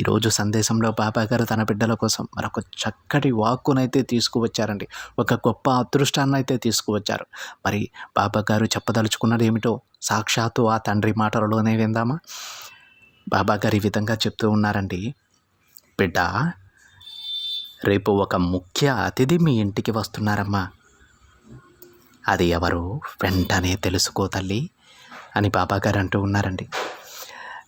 ఈరోజు సందేశంలో బాబా గారు తన బిడ్డల కోసం మరొక చక్కటి వాక్కునైతే తీసుకువచ్చారండి. ఒక గొప్ప అదృష్టాన్ని అయితే తీసుకువచ్చారు. మరి బాబా గారు చెప్పదలుచుకున్నది ఏమిటో సాక్షాత్తు ఆ తండ్రి మాటలలోనే విందామా? బాబా గారు ఈ విధంగా చెప్తూ ఉన్నారండి. బిడ్డ రేపు ఒక ముఖ్య అతిథి మీ ఇంటికి వస్తున్నారమ్మా. అది ఎవరు? వెంటనే తెలుసుకో తల్లి అని బాబాగారు అంటూ ఉన్నారండి.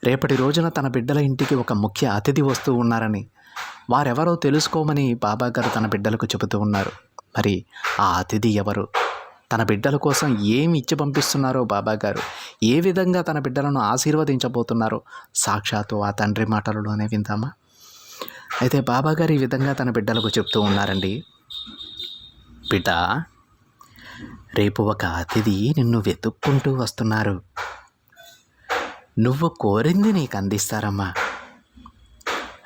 రేపటి రోజున తన బిడ్డల ఇంటికి ఒక ముఖ్య అతిథి వస్తూ ఉన్నారని వారెవరో తెలుసుకోమని బాబాగారు తన బిడ్డలకు చెబుతూ ఉన్నారు. మరి ఆ అతిథి ఎవరు? తన బిడ్డల కోసం ఏమి ఇచ్చి పంపిస్తున్నారో బాబాగారు? ఏ విధంగా తన బిడ్డలను ఆశీర్వదించబోతున్నారో సాక్షాత్తు ఆ తండ్రి మాటలలోనే విందామా? అయితే బాబాగారు ఈ విధంగా తన బిడ్డలకు చెప్తూ ఉన్నారండి. బిడ్డ రేపు ఒక అతిథి నిన్ను వెతుక్కుంటూ వస్తున్నారు. నువ్వు కోరింది నీకు అందిస్తారమ్మా.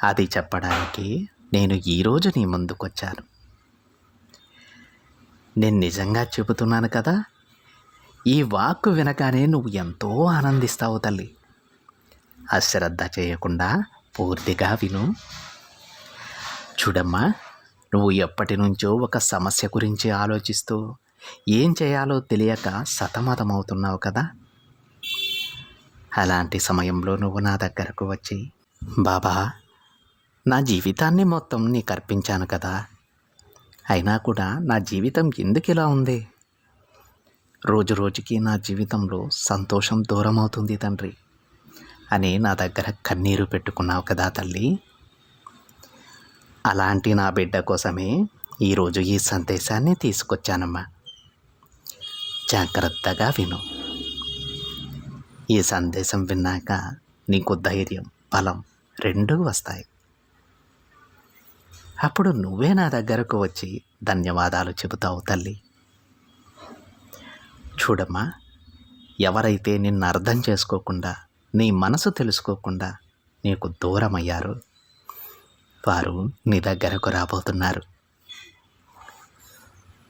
అది చెప్పడానికి నేను ఈరోజు నీ ముందుకొచ్చాను. నేను నిజంగా చెబుతున్నాను కదా ఈ వాక్కు వినగానే నువ్వు ఎంతో ఆనందిస్తావు తల్లి. అశ్రద్ధ చేయకుండా పూర్తిగా విను. చూడమ్మా నువ్వు ఎప్పటి నుంచో ఒక సమస్య గురించి ఆలోచిస్తూ ఏం చేయాలో తెలియక సతమతమవుతున్నావు కదా. అలాంటి సమయంలో నువ్వు నా దగ్గరకు వచ్చి బాబా నా జీవితాన్ని మొత్తం నీకు అర్పించాను కదా. అయినా కూడా నా జీవితం ఎందుకు ఇలా ఉంది? రోజు రోజుకి నా జీవితంలో సంతోషం దూరం అవుతుంది తండ్రి. అని నా దగ్గర కన్నీరు పెట్టుకున్నావు కదా తల్లి. అలాంటి నా బిడ్డ కోసమే ఈరోజు ఈ సందేశాన్ని తీసుకొచ్చానమ్మా. జాగ్రత్తగా విను. ఈ సందేశం విన్నాక నీకు ధైర్యం బలం రెండూ వస్తాయి. అప్పుడు నువ్వే నా దగ్గరకు వచ్చి ధన్యవాదాలు చెబుతావు తల్లి. చూడమ్మా ఎవరైతే నిన్ను అర్థం చేసుకోకుండా నీ మనసు తెలుసుకోకుండా నీకు దూరమయ్యారు వారు నీ దగ్గరకు రాబోతున్నారు.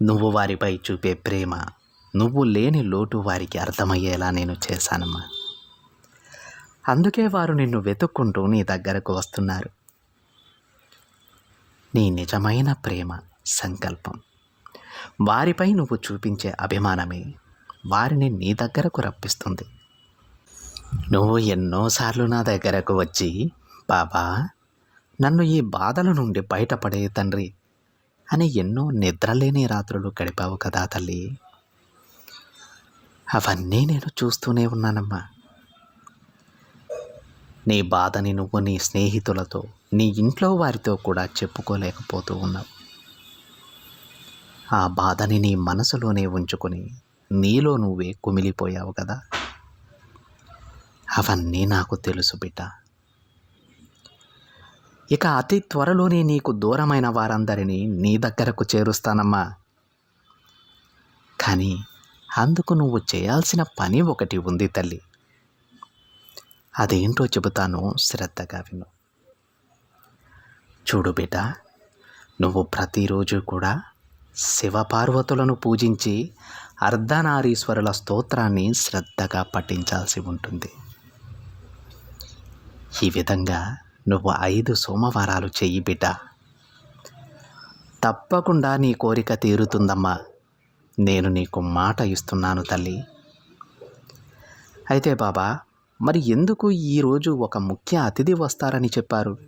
నువ్వు వారిపై చూపే ప్రేమ నువ్వు లేని లోటు వారికి అర్థమయ్యేలా నేను చేశానమ్మా. అందుకే వారు నిన్ను వెతుక్కుంటూ నీ దగ్గరకు వస్తున్నారు. నీ నిజమైన ప్రేమ సంకల్పం. వారిపై నువ్వు చూపించే అభిమానమే వారిని నీ దగ్గరకు రప్పిస్తుంది. నువ్వు ఎన్నోసార్లు నా దగ్గరకు వచ్చి బాబా నన్ను ఈ బాధల నుండి బయటపడే తండ్రి అని ఎన్నో నిద్రలేని రాత్రులు గడిపావు కదా తల్లి. అవన్నీ నేను చూస్తూనే ఉన్నానమ్మా. నీ బాధని నువ్వు నీ స్నేహితులతో నీ ఇంట్లో వారితో కూడా చెప్పుకోలేకపోతూ ఉన్నావు. ఆ బాధని నీ మనసులోనే ఉంచుకొని నీలో నువ్వే కుమిలిపోయావు కదా. అవన్నీ నాకు తెలుసు బిడ్డ. ఇక అతి త్వరలోనే నీకు దూరమైన వారందరినీ నీ దగ్గరకు చేరుస్తానమ్మా. కానీ అందుకు నువ్వు చేయాల్సిన పని ఒకటి ఉంది తల్లి. అదేంటో చెబుతాను శ్రద్ధగా విను. చూడు బిడ్డ నువ్వు ప్రతిరోజు కూడా శివపార్వతులను పూజించి అర్ధనారీశ్వరుల స్తోత్రాన్ని శ్రద్ధగా పఠించాల్సి ఉంటుంది. ఈ విధంగా నువ్వు ఐదు సోమవారాలు చెయ్యి బిడ్డ. తప్పకుండా నీ కోరిక తీరుతుందమ్మా. నేను నీకు మాట ఇస్తున్నాను తల్లి. అయితే బాబా మరి ఎందుకు ఈరోజు ఒక ముఖ్య అతిథి వస్తారని చెప్పారు?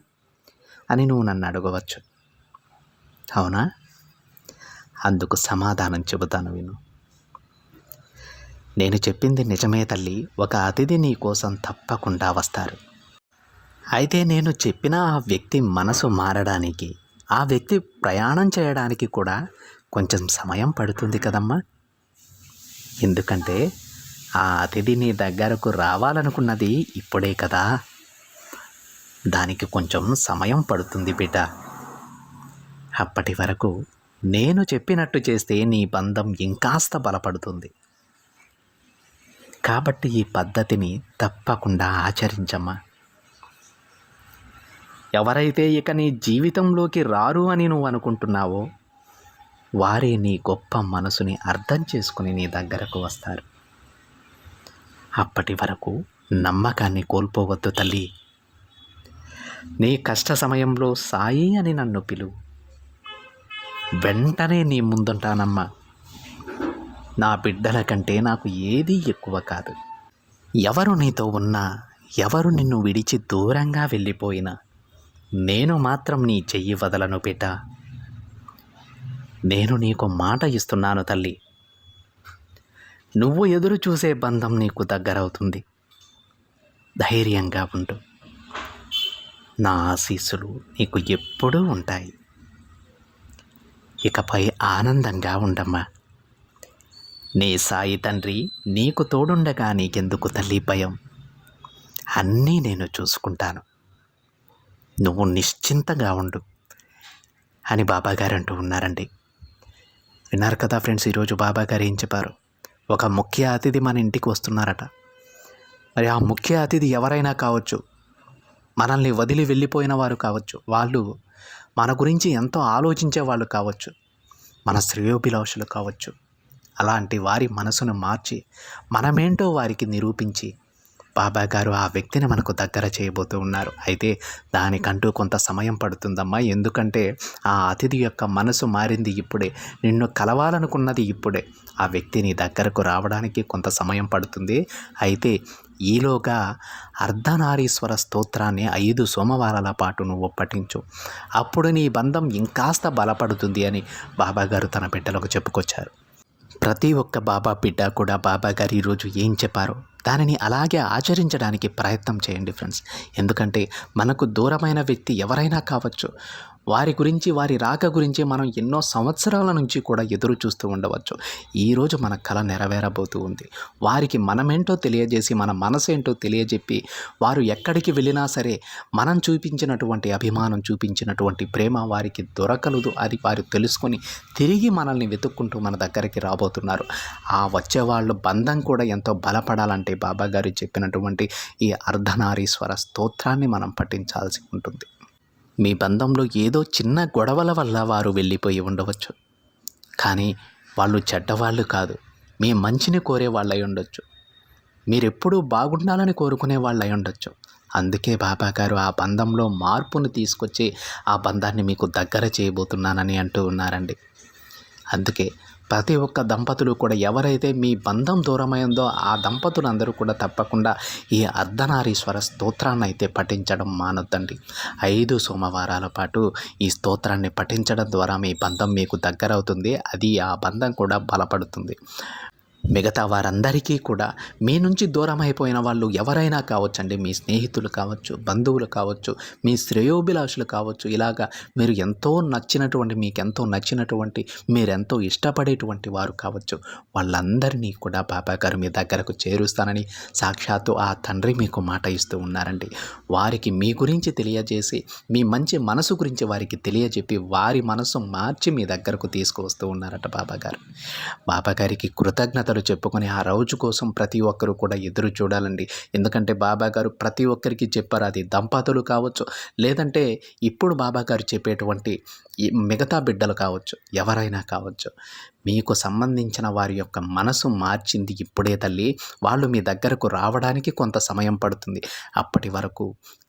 అని నువ్వు నన్ను అడగవచ్చు. అవునా? అందుకు సమాధానం చెబుతాను విను. నేను చెప్పింది నిజమే తల్లి ఒక అతిథి నీ కోసం తప్పకుండా వస్తారు. అయితే నేను చెప్పిన ఆ వ్యక్తి మనసు మారడానికి ఆ వ్యక్తి ప్రయాణం చేయడానికి కూడా కొంచెం సమయం పడుతుంది కదమ్మా. ఎందుకంటే ఆ అతిథి నీ దగ్గరకు రావాలనుకున్నది ఇప్పుడే కదా. దానికి కొంచెం సమయం పడుతుంది బిడ్డ. అప్పటి వరకు నేను చెప్పినట్టు చేస్తే నీ బంధం ఇంకాస్త బలపడుతుంది. కాబట్టి ఈ పద్ధతిని తప్పకుండా ఆచరించమ్మా. ఎవరైతే ఇక నీ జీవితంలోకి రారు అని నువ్వు అనుకుంటున్నావో వారే నీ గొప్ప మనసుని అర్థం చేసుకుని నీ దగ్గరకు వస్తారు. అప్పటి వరకు నమ్మకాన్ని కోల్పోవద్దు తల్లి. నీ కష్ట సమయంలో సాయి అని నన్ను పిలువు. వెంటనే నీ ముందుంటానమ్మా. నా బిడ్డల కంటే నాకు ఏదీ ఎక్కువ కాదు. ఎవరు నీతో ఉన్నా ఎవరు నిన్ను విడిచి దూరంగా వెళ్ళిపోయినా నేను మాత్రం నీ చెయ్యి వదలను బిడ్డ. నేను నీకు మాట ఇస్తున్నాను తల్లి. నువ్వు ఎదురు చూసే బంధం నీకు దగ్గరవుతుంది. ధైర్యంగా ఉండు. నా ఆశీస్సులు నీకు ఎప్పుడూ ఉంటాయి. ఇకపై ఆనందంగా ఉండమ్మా. నీ సాయి తండ్రి నీకు తోడుండగా నీకెందుకు తల్లి భయం? అన్నీ నేను చూసుకుంటాను. నువ్వు నిశ్చింతగా ఉండు. అని బాబాగారు అంటూ ఉన్నారండి. విన్నారు కదా ఫ్రెండ్స్ ఈరోజు బాబాగారు ఏం చెప్పారు? ఒక ముఖ్య అతిథి మన ఇంటికి వస్తున్నారట. మరి ఆ ముఖ్య అతిథి ఎవరైనా కావచ్చు మనల్ని వదిలి వెళ్ళిపోయిన వారు కావచ్చు వాళ్ళు మన గురించి ఎంతో ఆలోచించే వాళ్ళు కావచ్చు మన శ్రేయోభిలాషులు కావచ్చు అలాంటి వారి మనసును మార్చి మనమేంటో వారికి నిరూపించి బాబా గారు ఆ వ్యక్తిని మనకు దగ్గర చేయబోతూ ఉన్నారు. అయితే దానికంటూ కొంత సమయం పడుతుందమ్మా. ఎందుకంటే ఆ అతిథి యొక్క మనసు మారింది ఇప్పుడే. నిన్ను కలవాలనుకున్నది ఇప్పుడే. ఆ వ్యక్తి నీ దగ్గరకు రావడానికి కొంత సమయం పడుతుంది. అయితే ఈలోగా అర్ధనారీశ్వర స్తోత్రాన్ని ఐదు సోమవారాల పాటు నువ్వు పఠించు అప్పుడు నీ బంధం ఇంకాస్త బలపడుతుంది అని బాబాగారు తన బిడ్డలకు చెప్పుకొచ్చారు. ప్రతి ఒక్క బాబా బిడ్డ కూడా బాబా గారు ఈరోజు ఏం చెప్పారో దానిని అలాగే ఆచరించడానికి ప్రయత్నం చేయండి ఫ్రెండ్స్ ఎందుకంటే మనకు దూరమైన వ్యక్తి ఎవరైనా కావచ్చు. వారి గురించి వారి రాక గురించి మనం ఎన్నో సంవత్సరాల నుంచి కూడా ఎదురు చూస్తూ ఉండవచ్చు. ఈరోజు మన కళ నెరవేరబోతూ ఉంది. వారికి మనమేంటో తెలియజేసి మన మనసు ఏంటో తెలియజెప్పి వారు ఎక్కడికి వెళ్ళినా సరే మనం చూపించినటువంటి అభిమానం చూపించినటువంటి ప్రేమ వారికి దొరకలదు. అది వారు తెలుసుకొని తిరిగి మనల్ని వెతుక్కుంటూ మన దగ్గరికి రాబోతున్నారు. ఆ వచ్చేవాళ్ళు బంధం కూడా ఎంతో బలపడాలంటే బాబా గారు చెప్పినటువంటి ఈ అర్ధనారీశ్వర స్తోత్రాన్ని మనం పఠించాల్సి ఉంటుంది. మీ బంధంలో ఏదో చిన్న గొడవల వల్ల వారు వెళ్ళిపోయి ఉండవచ్చు. కానీ వాళ్ళు చెడ్డవాళ్ళు కాదు. మీ మంచిని కోరే వాళ్ళై ఉండొచ్చు. మీరెప్పుడూ బాగుండాలని కోరుకునే వాళ్ళై ఉండొచ్చు. అందుకే బాబా గారు ఆ బంధంలో మార్పును తీసుకొచ్చి ఆ బంధాన్ని మీకు దగ్గర చేయబోతున్నానని అంటూ ఉన్నారండి. అందుకే ప్రతి ఒక్క దంపతులు కూడా ఎవరైతే మీ బంధం దూరమైందో ఆ దంపతులందరూ కూడా తప్పకుండా ఈ అర్ధనారీశ్వర స్తోత్రాన్ని అయితే పఠించడం మానొద్దండి. ఐదు సోమవారాల పాటు ఈ స్తోత్రాన్ని పఠించడం ద్వారా మీ బంధం మీకు దగ్గరవుతుంది. అది ఆ బంధం కూడా బలపడుతుంది. మిగతా వారందరికీ కూడా మీ నుంచి దూరం అయిపోయిన వాళ్ళు ఎవరైనా కావచ్చండి. మీ స్నేహితులు కావచ్చు బంధువులు కావచ్చు మీ శ్రేయోభిలాషులు కావచ్చు. ఇలాగా మీరు ఎంతో నచ్చినటువంటి మీకు ఎంతో నచ్చినటువంటి మీరెంతో ఇష్టపడేటువంటి వారు కావచ్చు. వాళ్ళందరినీ కూడా బాబా గారు మీ దగ్గరకు చేరుస్తానని సాక్షాత్తు ఆ తండ్రి మీకు మాట ఇస్తూ ఉన్నారండి. వారికి మీ గురించి తెలియజేసి మీ మంచి మనసు గురించి వారికి తెలియజెప్పి వారి మనసు మార్చి మీ దగ్గరకు తీసుకువస్తూ ఉన్నారట బాబాగారు బాబాగారికి కృతజ్ఞతలు గారికి చెప్పుకొని ఆ రోజు కోసం ప్రతి ఒక్కరూ కూడా ఎదురు చూడాలండి. ఎందుకంటే బాబా గారు ప్రతి ఒక్కరికి చెప్పారు అది దంపతులు కావచ్చు లేదంటే ఇప్పుడు బాబా గారు చెప్పేటువంటి మిగతా బిడ్డలు కావచ్చు ఎవరైనా కావచ్చు. మీకు సంబంధించిన వారి యొక్క మనసు మార్చింది ఇప్పుడే తల్లి. వాళ్ళు మీ దగ్గరకు రావడానికి కొంత సమయం పడుతుంది. అప్పటి వరకు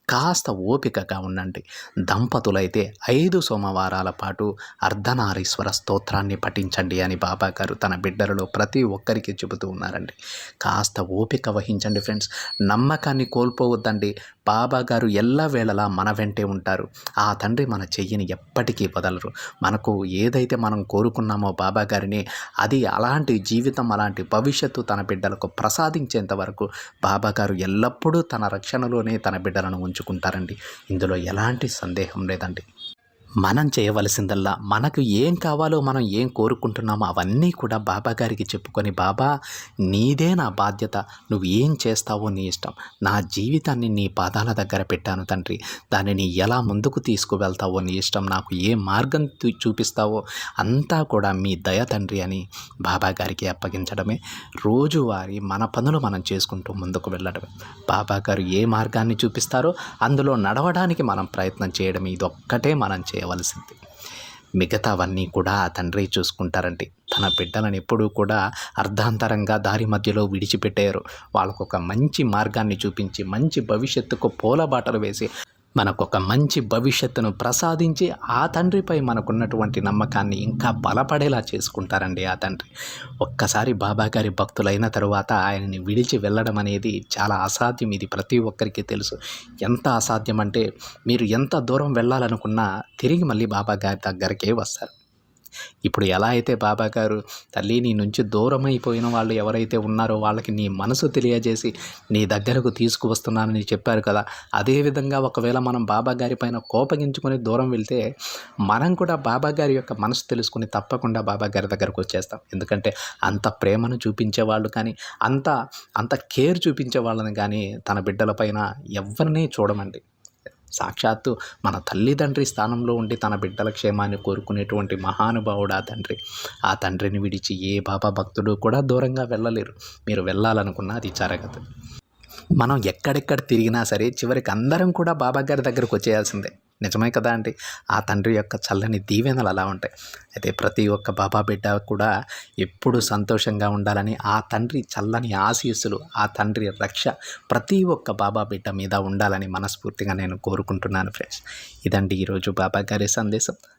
కాస్త ఓపికగా ఉండండి. దంపతులైతే ఐదు సోమవారాల పాటు అర్ధనారీశ్వర స్తోత్రాన్ని పఠించండి అని బాబా గారు తన బిడ్డలలో ప్రతి ఒక్కరికి చెబుతూ ఉన్నారండి. కాస్త ఓపిక వహించండి ఫ్రెండ్స్. నమ్మకాన్ని కోల్పోవద్దండి. బాబా గారు ఎల్లవేళలా మన వెంటే ఉంటారు. ఆ తండ్రి మన చెయ్యిని ఎప్పటికీ వదలరు. మనకు ఏదైతే మనం కోరుకున్నామో బాబా గారిని అది అలాంటి జీవితం అలాంటి భవిష్యత్తు తన బిడ్డలకు ప్రసాదించేంత వరకు బాబా గారు ఎల్లప్పుడూ తన రక్షణలోనే తన బిడ్డలను ఉంచు నిర్ణయించుకుంటారండి ఇందులో ఎలాంటి సందేహం లేదండి. మనం చేయవలసిందల్లా మనకు ఏం కావాలో మనం ఏం కోరుకుంటున్నామో అవన్నీ కూడా బాబా గారికి చెప్పుకొని బాబా నీదే నా బాధ్యత. నువ్వు ఏం చేస్తావో నీ ఇష్టం. నా జీవితాన్ని నీ పాదాల దగ్గర పెట్టాను తండ్రి. దానిని ఎలా ముందుకు తీసుకువెళ్తావో నీ ఇష్టం. నాకు ఏ మార్గం చూపిస్తావో అంతా కూడా మీ దయ తండ్రి అని బాబా గారికి అప్పగించడమే. రోజువారీ మన పనులు మనం చేసుకుంటూ ముందుకు వెళ్ళడమే. బాబా గారు ఏ మార్గాన్ని చూపిస్తారో అందులో నడవడానికి మనం ప్రయత్నం చేయడం ఇదొక్కటే మనం చేయవలసింది. మిగతావన్నీ కూడా ఆ తండ్రి చూసుకుంటారండి. తన బిడ్డలను ఎప్పుడూ కూడా అర్ధాంతరంగా దారి మధ్యలో విడిచిపెట్టారు వాళ్ళకు ఒక మంచి మార్గాన్ని చూపించి మంచి భవిష్యత్తుకు పూలబాటలు వేసి మనకొక మంచి భవిష్యత్తును ప్రసాదించి ఆ తండ్రిపై మనకున్నటువంటి నమ్మకాన్ని ఇంకా బలపడేలా చేసుకుంటారండి ఆ తండ్రి. ఒక్కసారి బాబా గారి భక్తులైన తరువాత ఆయనని విడిచి వెళ్ళడం అనేది చాలా అసాధ్యం. ఇది ప్రతి ఒక్కరికి తెలుసు. ఎంత అసాధ్యం అంటే మీరు ఎంత దూరం వెళ్ళాలనుకున్నా తిరిగి మళ్ళీ బాబా గారి దగ్గరికే వస్తారు. ఇప్పుడు ఎలా అయితే బాబా గారు తల్లి నీ నుంచి దూరం అయిపోయిన వాళ్ళు ఎవరైతే ఉన్నారో వాళ్ళకి నీ మనసు తెలియజేసి నీ దగ్గరకు తీసుకువస్తున్నానని చెప్పారు కదా అదేవిధంగా ఒకవేళ మనం బాబా గారి పైన కోపగించుకొని దూరం వెళ్తే మనం కూడా బాబా గారి యొక్క మనసు తెలుసుకుని తప్పకుండా బాబా గారి దగ్గరకు వచ్చేస్తాం. ఎందుకంటే అంత ప్రేమను చూపించే వాళ్ళు కానీ అంత అంత కేర్ చూపించే వాళ్ళని కానీ తన బిడ్డలపైన ఎవరిని చూడమండి. సాక్షాత్తు మన తల్లిదండ్రి స్థానంలో ఉండి తన బిడ్డల క్షేమాన్ని కోరుకునేటువంటి మహానుభావుడు ఆ తండ్రి. ఆ తండ్రిని విడిచి ఏ బాబా భక్తుడు కూడా దూరంగా వెళ్ళలేరు. మీరు వెళ్ళాలనుకున్నా అది జరగదు. మనం ఎక్కడెక్కడ తిరిగినా సరే చివరికి అందరం కూడా బాబా గారి దగ్గరకు వచ్చేయాల్సిందే. నిజమే కదా అండి? ఆ తండ్రి యొక్క చల్లని దీవెనలు అలా ఉంటాయి. అయితే ప్రతి ఒక్క బాబా బిడ్డ కూడా ఎప్పుడు సంతోషంగా ఉండాలని ఆ తండ్రి చల్లని ఆశీస్సులు ఆ తండ్రి రక్ష ప్రతి ఒక్క బాబా బిడ్డ మీద ఉండాలని మనస్ఫూర్తిగా నేను కోరుకుంటున్నాను ఫ్రెండ్స్. ఇదండి ఈరోజు బాబా గారి సందేశం.